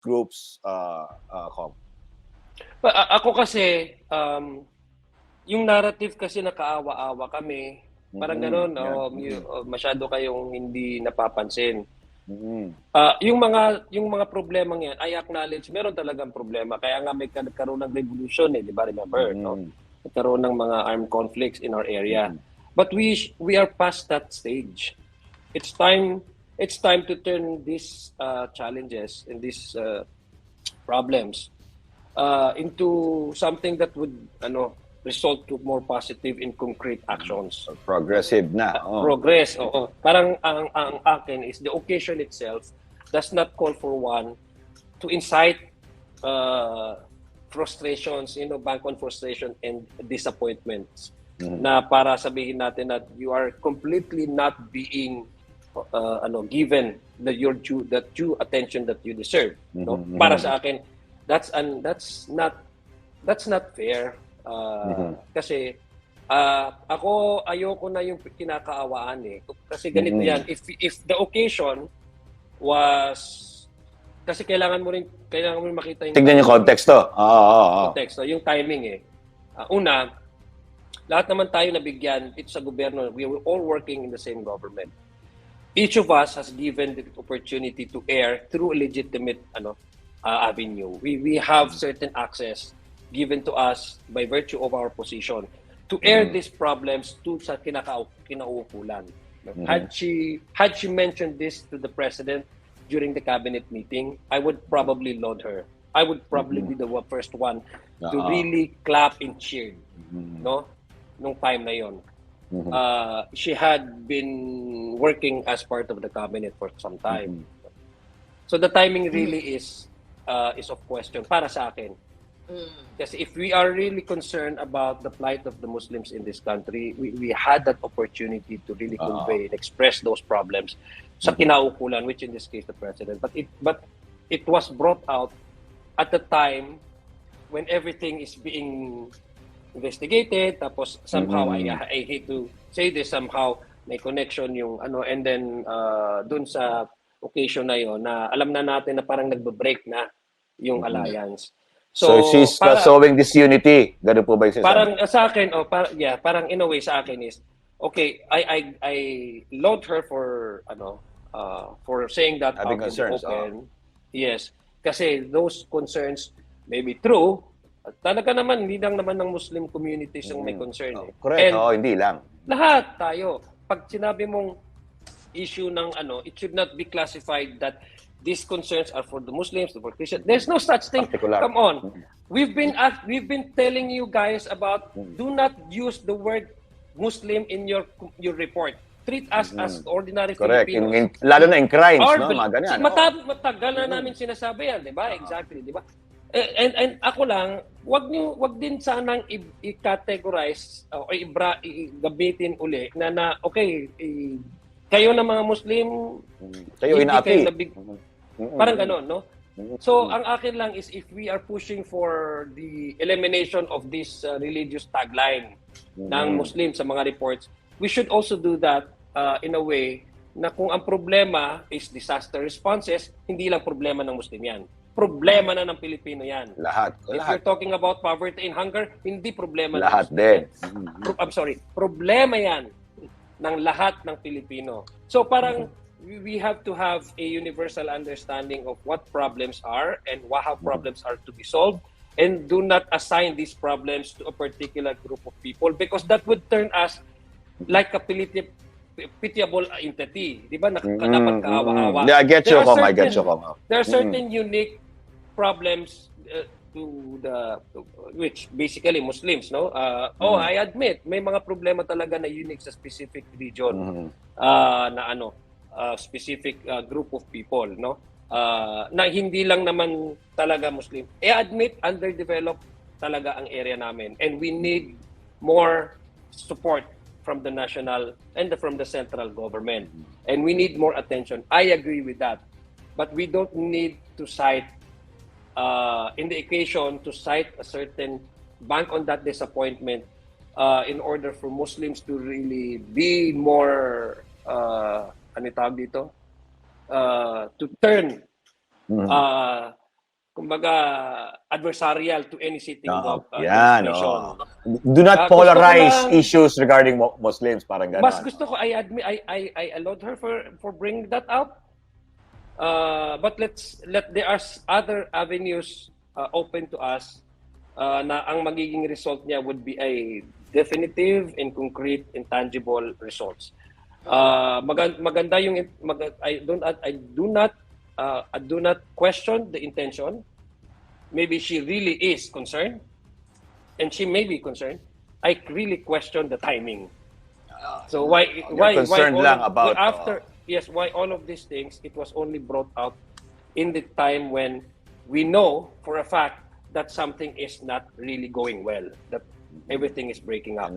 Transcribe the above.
groups, uh, uh, Com? Ako kasi, um, yung narrative kasi nakaawa-awa kami. Parang Mhm, gano'n, yan. oh, y- oh, masyado kayong hindi napapansin. Mhm. Ah, yung mga yung mga problemang yan, I acknowledge meron talagang problema. Kaya nga may nagkaroon ng revolution eh, di ba? Remember, no? Mhm. Nagkaroon ng mga armed conflicts in our area. Mhm. But we we are past that stage. It's time it's time to turn these uh, challenges and these uh, problems uh, into something that would ano result to more positive and concrete actions. Progressive na. oh. Progress, oo. Parang ang ang akin is the occasion itself does not call for one to incite uh, frustrations, you know, bank on frustration and disappointments Mhm. na para sabihin natin that you are completely not being uh, ano given the your due the due attention that you deserve no Mhm. para sa akin that's an that's not that's not fair Uh, Mhm. kasi ah, ako ayoko na yung kinakaawaan eh kasi ganito Mhm. yan if if the occasion was kasi kailangan mo rin kailangan mo rin makita yung Tignan yung context to. Oo, oo, oo. context, no? yung timing eh. Ah, una, lahat naman tayo nabigyan dito sa gobyerno, we were all working in the same government. Each of us has given the opportunity to air through a legitimate ano uh, avenue. We we have certain access given to us by virtue of our position to air Mhm. these problems to sa kinaka kinauukulan. Mhm. Had she had she mentioned this to the president during the cabinet meeting, I would probably laud her. I would probably be the wa- first one to Oo. really clap and cheer, no? Nung time na yon. Mhm. Uh, she had been working as part of the cabinet for some time. Mhm. So the timing really is uh, is of question para sa akin. Mm. Kasi if we are really concerned about the plight of the Muslims in this country, we, we had that opportunity to really Oo. convey and express those problems sa kinaukulan, which in this case the president. But it but it was brought out at the time when everything is being investigated. Tapos somehow Mhm. I I hate to say this somehow may connection yung ano and then uh, dun sa occasion na yon na alam na natin na parang nagbe-break na yung Mhm. alliance. So, she's uh, para- showing disunity. Ganun po ba yung parang uh, sa akin oh par, yeah parang in a way sa akin is okay I I I laud her for ano uh, for saying that Having out in the concerns, open yes kasi those concerns may be true talaga naman hindi lang naman ng Muslim communities ang may Mm. concern Oh, eh. correct. And Oo, hindi lang. lahat tayo pag sinabi mong issue ng ano it should not be classified that these concerns are for the Muslims for Christians there's no such thing Particular. come on Mhm. We've been ask, we've been telling you guys about Mm. do not use the word Muslim in your your report. Treat us Mhm. as ordinary Correct. In, Filipinos. in, lalo na in crimes, Or- no? Mga ganyan. si- oo. mata- matagal na Mhm. namin sinasabi yan, 'di ba? Exactly, 'di ba? Eh, And, and ako lang, wag niyo wag din sanang i-categorize o ibra i-gamitin uli na na okay, i- kayo na mga Muslim. Kayo Hindi inapi. kayo nabig- parang gano'n, no? So, ang akin lang is if we are pushing for the elimination of this uh, religious tagline ng Mhm. Muslim sa mga reports, we should also do that uh, in a way na kung ang problema is disaster responses, hindi lang problema ng Muslim yan. Problema na ng Pilipino yan. Lahat. If Lahat. you're talking about poverty and hunger, hindi problema ng Lahat din. Pro- I'm sorry, problema yan ng lahat ng Pilipino. So parang we have to have a universal understanding of what problems are and how problems are to be solved and do not assign these problems to a particular group of people because that would turn us like a piti- pitiable entity. Di ba? Nak- Mhm. dapat kaawa-awa. Yeah, I get you, Kom. I get you, Kom. There are certain unique problems uh, to the which basically Muslims, no? Uh, Oh, Mhm. I admit may mga problema talaga na unique sa specific region Mhm. uh, na ano, uh, specific uh, group of people, no? Uh, na hindi lang naman talaga Muslim. I admit underdeveloped talaga ang area namin and we need more support from the national and the, from the central government. And we need more attention. I agree with that. But we don't need to cite uh, in the equation to cite a certain bank on that disappointment uh, in order for Muslims to really be more uh, ano tawag dito? Uh, to turn Mhm. uh, kumbaga adversarial to any sitting Oo, of uh, yan, administration. oo. Do not Ah, ko polarize lang- issues regarding Muslims, parang gano'n. Mas gusto ko I admit I I I allowed her for for bringing that up. Uh, but let's let there are other avenues uh, open to us uh, na ang magiging result niya would be a definitive and concrete and tangible results. Uh, magan- maganda yung mag- I don't I do not uh, I do not question the intention. Maybe she really is concerned and she may be concerned. I really question the timing. So why why You're concerned why all lang about, why after yes why all of these things it was only brought out in the time when we know for a fact that something is not really going well that everything is breaking up.